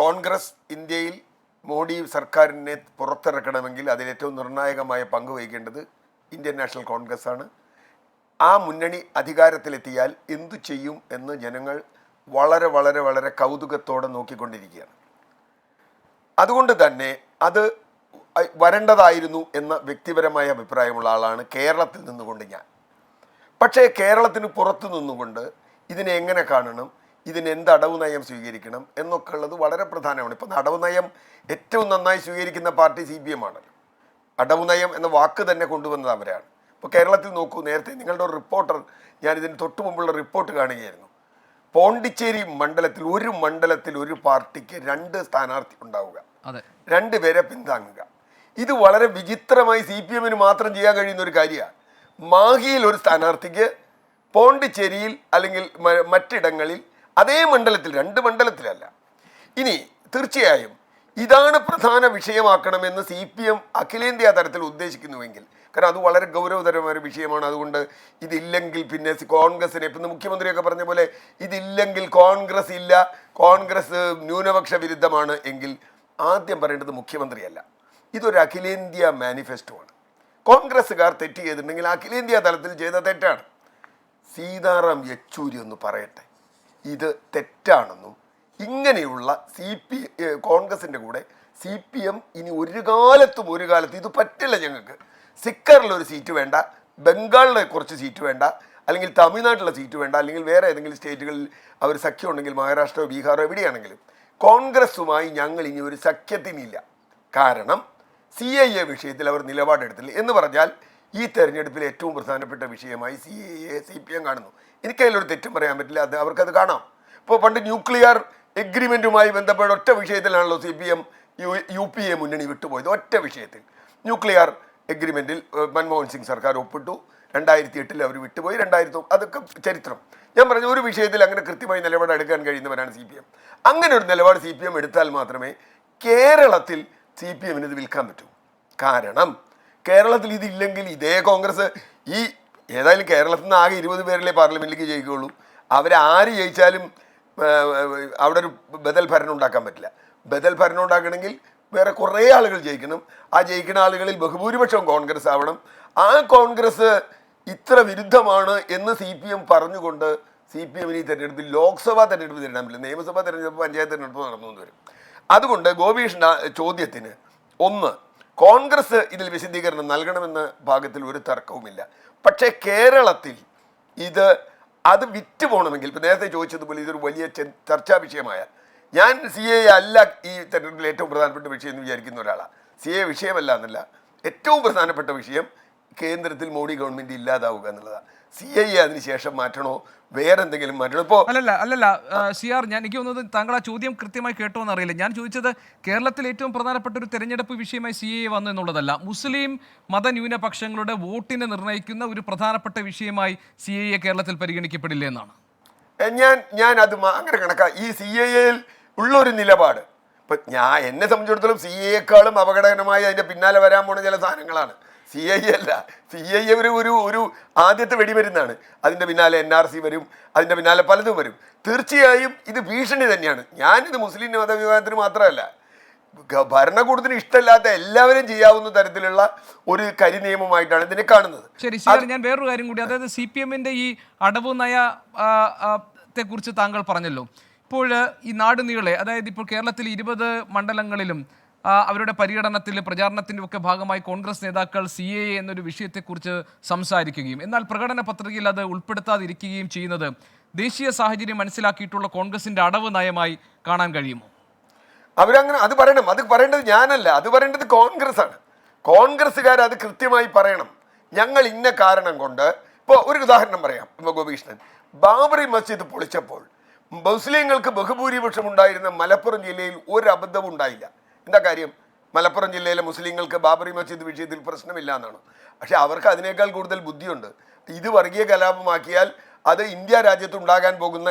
കോൺഗ്രസ് ഇന്ത്യയിൽ മോഡി സർക്കാരിനെ പുറത്തിറക്കണമെങ്കിൽ അതിലേറ്റവും നിർണായകമായ പങ്ക് വഹിക്കേണ്ടത് ഇന്ത്യൻ നാഷണൽ കോൺഗ്രസ് ആണ് ആ മുന്നണി അധികാരത്തിലെത്തിയാൽ എന്തു ചെയ്യും എന്ന് ജനങ്ങൾ വളരെ വളരെ വളരെ കൗതുകത്തോടെ നോക്കിക്കൊണ്ടിരിക്കുകയാണ്. അതുകൊണ്ട് തന്നെ അത് വരേണ്ടതായിരുന്നു എന്ന വ്യക്തിപരമായ അഭിപ്രായമുള്ള ആളാണ് കേരളത്തിൽ നിന്നുകൊണ്ട് ഞാൻ. പക്ഷേ കേരളത്തിന് പുറത്തു നിന്നുകൊണ്ട് ഇതിനെ എങ്ങനെ കാണണം? ഇതിന് എന്ത് അടവ് നയം സ്വീകരിക്കണം എന്നൊക്കെ ഉള്ളത് വളരെ പ്രധാനമാണ്. ഇപ്പം അടവ് നയം ഏറ്റവും നന്നായി സ്വീകരിക്കുന്ന പാർട്ടി സി പി എം ആണല്ലോ അടവ് നയം എന്ന വാക്ക് തന്നെ കൊണ്ടുവന്നത് അവരാണ്. ഇപ്പോൾ കേരളത്തിൽ നോക്കൂ നേരത്തെ നിങ്ങളുടെ ഒരു റിപ്പോർട്ടർ ഞാൻ ഇതിന് തൊട്ട് മുമ്പുള്ള റിപ്പോർട്ട് കാണുകയായിരുന്നു. പോണ്ടിച്ചേരി മണ്ഡലത്തിൽ ഒരു മണ്ഡലത്തിൽ ഒരു പാർട്ടിക്ക് രണ്ട് സ്ഥാനാർത്ഥി ഉണ്ടാവുക. രണ്ട് രണ്ടുപേരെ പിന്താങ്ങുക. ഇത് വളരെ വിചിത്രമായി സി പി എമ്മിന് മാത്രം ചെയ്യാൻ കഴിയുന്ന ഒരു കാര്യമാണ്. മാഹിയിൽ ഒരു സ്ഥാനാർത്ഥിക്ക് പോണ്ടിച്ചേരിയിൽ അല്ലെങ്കിൽ മറ്റിടങ്ങളിൽ അതേ മണ്ഡലത്തിൽ രണ്ട് മണ്ഡലത്തിലല്ല. ഇനി തീർച്ചയായും ഇതാണ് പ്രധാന വിഷയമാക്കണമെന്ന് സി പി എം അഖിലേന്ത്യാ തലത്തിൽ ഉദ്ദേശിക്കുന്നുവെങ്കിൽ കാരണം അത് വളരെ ഗൗരവതരമായ ഒരു വിഷയമാണ്. അതുകൊണ്ട് ഇതില്ലെങ്കിൽ പിന്നെ കോൺഗ്രസിനെ ഇപ്പം മുഖ്യമന്ത്രിയൊക്കെ പറഞ്ഞ പോലെ ഇതില്ലെങ്കിൽ കോൺഗ്രസ് ഇല്ല. കോൺഗ്രസ് ന്യൂനപക്ഷ വിരുദ്ധമാണ് എങ്കിൽ ആദ്യം പറയേണ്ടത് മുഖ്യമന്ത്രിയല്ല. ഇതൊരു അഖിലേന്ത്യാ മാനിഫെസ്റ്റോ ആണ് കോൺഗ്രസ്സുകാർ തെറ്റ് ചെയ്തിട്ടുണ്ടെങ്കിൽ അഖിലേന്ത്യാ തലത്തിൽ ചെയ്ത തെറ്റാണ്. സീതാറാം യെച്ചൂരി ഒന്ന് പറയട്ടെ. ഇത് തെറ്റാണെന്നും ഇങ്ങനെയുള്ള സി പി കോൺഗ്രസിന്റെ കൂടെ സി പി എം ഇനി ഒരു കാലത്തും ഒരു കാലത്ത് ഇത് പറ്റില്ല ഞങ്ങൾക്ക്. സിക്കറിലൊരു സീറ്റ് വേണ്ട ബംഗാളിലെ കുറച്ച് സീറ്റ് വേണ്ട അല്ലെങ്കിൽ തമിഴ്നാട്ടിലെ സീറ്റ് വേണ്ട അല്ലെങ്കിൽ വേറെ ഏതെങ്കിലും സ്റ്റേറ്റുകളിൽ അവർ സഖ്യം ഉണ്ടെങ്കിൽ മഹാരാഷ്ട്രയോ ബീഹാറോ എവിടെയാണെങ്കിലും കോൺഗ്രസുമായി ഞങ്ങൾ ഇനി ഒരു സഖ്യത്തിനില്ല. കാരണം സി ഐ എ വിഷയത്തിൽ അവർ നിലപാടെടുത്തില്ല. എന്ന് പറഞ്ഞാൽ ഈ തെരഞ്ഞെടുപ്പിൽ ഏറ്റവും പ്രധാനപ്പെട്ട വിഷയമായി C A C P M കാണുന്നു. എനിക്കതിലൊരു തെറ്റും പറയാൻ പറ്റില്ല. അത് അവർക്കത് കാണാം. ഇപ്പോൾ പണ്ട് ന്യൂക്ലിയർ എഗ്രിമെന്റുമായി ബന്ധപ്പെട്ട ഒറ്റ വിഷയത്തിലാണല്ലോ C P M U U P A മുന്നണി വിട്ടുപോയത്. ഒറ്റ വിഷയത്തിൽ. ന്യൂക്ലിയർ എഗ്രിമെന്റിൽ മൻമോഹൻ സിംഗ് സർക്കാർ ഒപ്പിട്ടു. രണ്ടായിരത്തി എട്ടിൽ അവർ വിട്ടുപോയി. രണ്ടായിരത്തി അതൊക്കെ ചരിത്രം. ഞാൻ പറഞ്ഞ ഒരു വിഷയത്തിൽ അങ്ങനെ കൃത്യമായി നിലപാട് എടുക്കാൻ കഴിയുന്നവരാണ് സി പി എം അങ്ങനെ ഒരു നിലപാട് സി പി എം എടുത്താൽ മാത്രമേ കേരളത്തിൽ സി പി എമ്മിന് ഇത് വിൽക്കാൻ പറ്റൂ. കാരണം കേരളത്തിൽ ഇതില്ലെങ്കിൽ ഇതേ കോൺഗ്രസ് ഈ ഏതായാലും കേരളത്തിൽ നിന്ന് ആകെ ഇരുപത് പേരിലെ പാർലമെന്റിലേക്ക് ജയിക്കുകയുള്ളൂ. അവരാര് ജയിച്ചാലും അവിടെ ഒരു ബദൽ ഭരണം ഉണ്ടാക്കാൻ പറ്റില്ല. ബദൽ ഭരണം ഉണ്ടാക്കണമെങ്കിൽ വേറെ കുറേ ആളുകൾ ജയിക്കണം. ആ ജയിക്കുന്ന ആളുകളിൽ ബഹുഭൂരിപക്ഷം കോൺഗ്രസ് ആവണം. ആ കോൺഗ്രസ് ഇത്ര വിരുദ്ധമാണ് എന്ന് സി പി എം പറഞ്ഞുകൊണ്ട് സി പി എമ്മിന് ഈ തെരഞ്ഞെടുപ്പിൽ ലോക്സഭാ തെരഞ്ഞെടുപ്പ് നേരിടാൻ പറ്റില്ല. നിയമസഭാ തെരഞ്ഞെടുപ്പ് പഞ്ചായത്ത് തെരഞ്ഞെടുപ്പ് നടന്നു വരും. അതുകൊണ്ട് ഗോപീഷ്ണ ചോദ്യത്തിന് ഒന്ന് കോൺഗ്രസ് ഇതിൽ വിശദീകരണം നൽകണമെന്ന ഭാഗത്തിൽ ഒരു തർക്കവുമില്ല. പക്ഷേ കേരളത്തിൽ ഇത് അത് വിറ്റ് പോകണമെങ്കിൽ ഇപ്പം നേരത്തെ ചോദിച്ചതുപോലെ ഇതൊരു വലിയ ചർച്ചാ വിഷയമായ ഞാൻ സി എ അല്ല ഈ തെരഞ്ഞെടുപ്പിൽ ഏറ്റവും പ്രധാനപ്പെട്ട വിഷയം എന്ന് വിചാരിക്കുന്ന ഒരാളാണ് സി എ വിഷയമല്ല എന്നല്ല ഏറ്റവും പ്രധാനപ്പെട്ട വിഷയം കേന്ദ്രത്തിൽ മോഡി ഗവൺമെന്റ് ഇല്ലാതാവുക എന്നുള്ളതാണ് സി ഐ അതിനുശേഷം മാറ്റണോ? വേറെ എന്തെങ്കിലും മാറ്റണോ? ഇപ്പോൾ അല്ലല്ല അല്ലല്ല. സി ആർ ഞാൻ എനിക്ക് തോന്നുന്നത് താങ്കൾ ആ ചോദ്യം കൃത്യമായി കേട്ടോ എന്ന് അറിയില്ല ഞാൻ ചോദിച്ചത് കേരളത്തിൽ ഏറ്റവും പ്രധാനപ്പെട്ട ഒരു തെരഞ്ഞെടുപ്പ് വിഷയമായി സി എ വന്നു എന്നുള്ളതല്ല. മുസ്ലിം മതന്യൂനപക്ഷങ്ങളുടെ വോട്ടിനെ നിർണയിക്കുന്ന ഒരു പ്രധാനപ്പെട്ട വിഷയമായി സി എ കേരളത്തിൽ പരിഗണിക്കപ്പെടില്ല എന്നാണ്. ഞാൻ ഞാൻ അത് അങ്ങനെ കണക്കാ. ഈ സി ഐ എയിൽ ഉള്ളൊരു നിലപാട്. ഇപ്പൊ ഞാൻ എന്നെ സംബന്ധിച്ചിടത്തോളം സി എക്കാളും അപകടകരമായി അതിന്റെ പിന്നാലെ വരാൻ പോണ ചില സാധനങ്ങളാണ്. സി ഐ അല്ല. സി ഐ ഒരു ഒരു ഒരു ആദ്യത്തെ വെടിമരുന്നാണ് അതിന്റെ പിന്നാലെ എൻ ആർ സി വരും. അതിന്റെ പിന്നാലെ പലതും വരും. തീർച്ചയായും ഇത് ഭീഷണി തന്നെയാണ്. ഞാനിത് മുസ്ലിം മതവിഭാഗത്തിന് മാത്രമല്ല. ഭരണകൂടത്തിന് ഇഷ്ടമില്ലാത്ത എല്ലാവരും ചെയ്യാവുന്ന തരത്തിലുള്ള ഒരു കരി നിയമമായിട്ടാണ് ഇതിനെ കാണുന്നത്. ശരി ശരി. ഞാൻ വേറൊരു കാര്യം കൂടി. അതായത് സി പി എമ്മിന്റെ ഈ അടവ് നയ ആ, ആ, താങ്കൾ പറഞ്ഞല്ലോ. ഇപ്പോൾ ഈ നാടുനീളെ അതായത് ഇപ്പോൾ കേരളത്തിൽ ഇരുപത് മണ്ഡലങ്ങളിലും അവരുടെ പര്യടനത്തിൽ പ്രചാരണത്തിന്റെ ഒക്കെ ഭാഗമായി കോൺഗ്രസ് നേതാക്കൾ സി എ എ എന്നൊരു വിഷയത്തെക്കുറിച്ച് സംസാരിക്കുകയും എന്നാൽ പ്രകടന പത്രികയിൽ അത് ഉൾപ്പെടുത്താതിരിക്കുകയും ചെയ്യുന്നത് ദേശീയ സാഹചര്യം മനസ്സിലാക്കിയിട്ടുള്ള കോൺഗ്രസിന്റെ അടവ് നയമായി കാണാൻ കഴിയുമോ? അവരങ്ങനെ അത് പറയണം. അത് പറയേണ്ടത് ഞാനല്ല. അത് പറയേണ്ടത് കോൺഗ്രസ് ആണ് കോൺഗ്രസ്സുകാർ അത് കൃത്യമായി പറയണം. ഞങ്ങൾ ഇന്ന കാരണം കൊണ്ട് ഇപ്പോൾ ഒരു ഉദാഹരണം പറയാം ഇപ്പോൾ ഗോപികൃഷ്ണൻ. ബാബറി മസ്ജിദ് പൊളിച്ചപ്പോൾ മുസ്ലിങ്ങൾക്ക് ബഹുഭൂരിപക്ഷം ഉണ്ടായിരുന്ന മലപ്പുറം ജില്ലയിൽ ഒരു അബദ്ധവും ഉണ്ടായില്ല. എന്താ കാര്യം? മലപ്പുറം ജില്ലയിലെ മുസ്ലിങ്ങൾക്ക് ബാബറി മസ്ജിദ് വിഷയത്തിൽ പ്രശ്നമില്ല എന്നാണ്. പക്ഷെ അവർക്ക് അതിനേക്കാൾ കൂടുതൽ ബുദ്ധിയുണ്ട്. ഇത് വർഗീയ കലാപമാക്കിയാൽ അത് ഇന്ത്യ രാജ്യത്ത് ഉണ്ടാകാൻ പോകുന്ന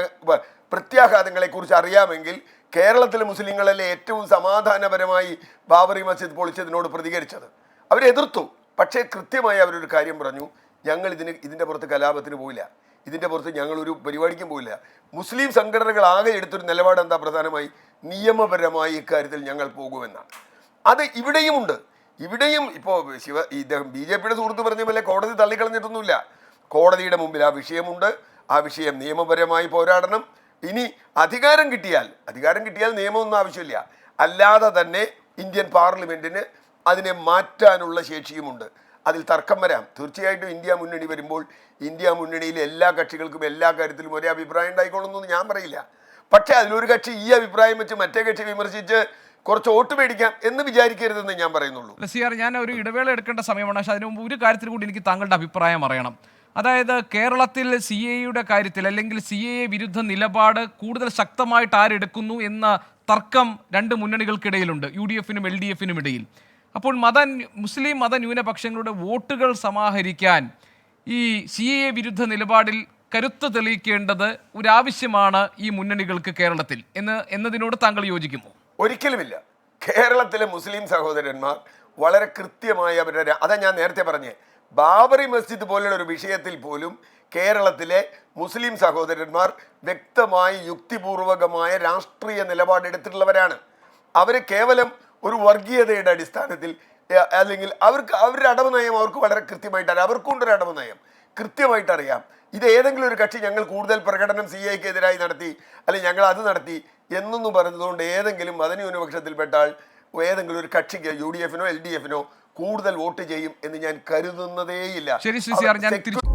പ്രത്യാഘാതങ്ങളെക്കുറിച്ച് അറിയാമെങ്കിൽ കേരളത്തിലെ മുസ്ലിങ്ങളല്ലേ ഏറ്റവും സമാധാനപരമായി ബാബറി മസ്ജിദ് പൊളിച്ചതിനോട് പ്രതികരിച്ചത്. അവരെതിർത്തു പക്ഷേ കൃത്യമായി അവരൊരു കാര്യം പറഞ്ഞു. ഞങ്ങൾ ഇതിന് ഇതിന്റെ പുറത്ത് കലാപത്തിന് പോയില്ല ഇതിന്റെ പുറത്ത് ഞങ്ങളൊരു പരിപാടിക്കും പോയില്ല മുസ്ലിം സംഘടനകൾ ആകെ എടുത്തൊരു നിലപാട് എന്താ പ്രധാനമായി? നിയമപരമായി ഇക്കാര്യത്തിൽ ഞങ്ങൾ പോകുമെന്നാണ്. അത് ഇവിടെയുമുണ്ട്. ഇവിടെയും ഇപ്പോൾ ശിവ ഇദ്ദേഹം ബി ജെ പിയുടെ സുഹൃത്ത് പറഞ്ഞ പോലെ കോടതി തള്ളിക്കളഞ്ഞിട്ടൊന്നുമില്ല. കോടതിയുടെ മുമ്പിൽ ആ വിഷയമുണ്ട്. ആ വിഷയം നിയമപരമായി പോരാടണം. ഇനി അധികാരം കിട്ടിയാൽ അധികാരം കിട്ടിയാൽ നിയമമൊന്നും ആവശ്യമില്ല. അല്ലാതെ തന്നെ ഇന്ത്യൻ പാർലമെന്റിന് അതിനെ മാറ്റാനുള്ള ശേഷിയുമുണ്ട്. അതിൽ തർക്കം വരാം. തീർച്ചയായിട്ടും ഇന്ത്യ മുന്നണി വരുമ്പോൾ ഇന്ത്യ മുന്നണിയിലെ എല്ലാ കക്ഷികൾക്കും എല്ലാ കാര്യത്തിലും ഒരേ അഭിപ്രായം ഉണ്ടായിക്കോളുന്നു ഞാൻ പറയില്ല. പക്ഷേ അതിലൊരു കക്ഷി ഈ അഭിപ്രായം വെച്ച് മറ്റേ കക്ഷി വിമർശിച്ച് കുറച്ച് വോട്ട് മേടിക്കാം എന്ന് വിചാരിക്കരുതെന്ന് ഞാൻ പറയുന്നുള്ളൂ. അല്ല സി ആർ ഞാൻ ഒരു ഇടവേള എടുക്കേണ്ട സമയമാണ്. പക്ഷേ അതിനു മുമ്പ് ഒരു കാര്യത്തിൽ കൂടി എനിക്ക് താങ്കളുടെ അഭിപ്രായം അറിയണം. അതായത് കേരളത്തിൽ സി എയുടെ കാര്യത്തിൽ അല്ലെങ്കിൽ സി എ വിരുദ്ധ നിലപാട് കൂടുതൽ ശക്തമായിട്ട് ആരെടുക്കുന്നു എന്ന തർക്കം രണ്ട് മുന്നണികൾക്കിടയിലുണ്ട്. യു ഡി എഫിനും എൽ ഡി എഫിനും ഇടയിൽ. അപ്പോൾ മത മുസ്ലിം മത ന്യൂനപക്ഷങ്ങളുടെ വോട്ടുകൾ സമാഹരിക്കാൻ ഈ സി എ വിരുദ്ധ നിലപാടിൽ കരുത്ത് തെളിയിക്കേണ്ടത് ഒരാവശ്യമാണ് ഈ മുന്നണികൾക്ക് കേരളത്തിൽ. എന്ന് എന്നതിനോട് താങ്കൾ യോജിക്കുമോ? ഒരിക്കലുമില്ല. കേരളത്തിലെ മുസ്ലിം സഹോദരന്മാർ വളരെ കൃത്യമായി അവരുടെ അതാ ഞാൻ നേരത്തെ പറഞ്ഞേ ബാബറി മസ്ജിദ് പോലുള്ള ഒരു വിഷയത്തിൽ പോലും കേരളത്തിലെ മുസ്ലിം സഹോദരന്മാർ വ്യക്തമായി യുക്തിപൂർവകമായ രാഷ്ട്രീയ നിലപാടെടുത്തിട്ടുള്ളവരാണ് അവർ കേവലം ഒരു വർഗീയതയുടെ അടിസ്ഥാനത്തിൽ അല്ലെങ്കിൽ അവർക്ക് അവരുടെ അടവ് നയം അവർക്ക് വളരെ കൃത്യമായിട്ടാണ്. അറിയാം അവർക്കുണ്ടൊരു അടവ് നയം കൃത്യമായിട്ട് അറിയാം ഇത് ഏതെങ്കിലും ഒരു കക്ഷി ഞങ്ങൾ കൂടുതൽ പ്രകടനം സി ഐക്ക് എതിരായി നടത്തി അല്ലെങ്കിൽ ഞങ്ങൾ അത് നടത്തി എന്നൊന്നും പറഞ്ഞതുകൊണ്ട് ഏതെങ്കിലും മതന്യൂനപക്ഷത്തിൽപ്പെട്ടാൽ ആൾ ഏതെങ്കിലും ഒരു കക്ഷിക്ക് യു ഡി എഫിനോ എൽ ഡി എഫിനോ കൂടുതൽ വോട്ട് ചെയ്യും എന്ന് ഞാൻ കരുതുന്നതേയില്ല. ശരി ശ്രീ ഞാൻ തിരിച്ചു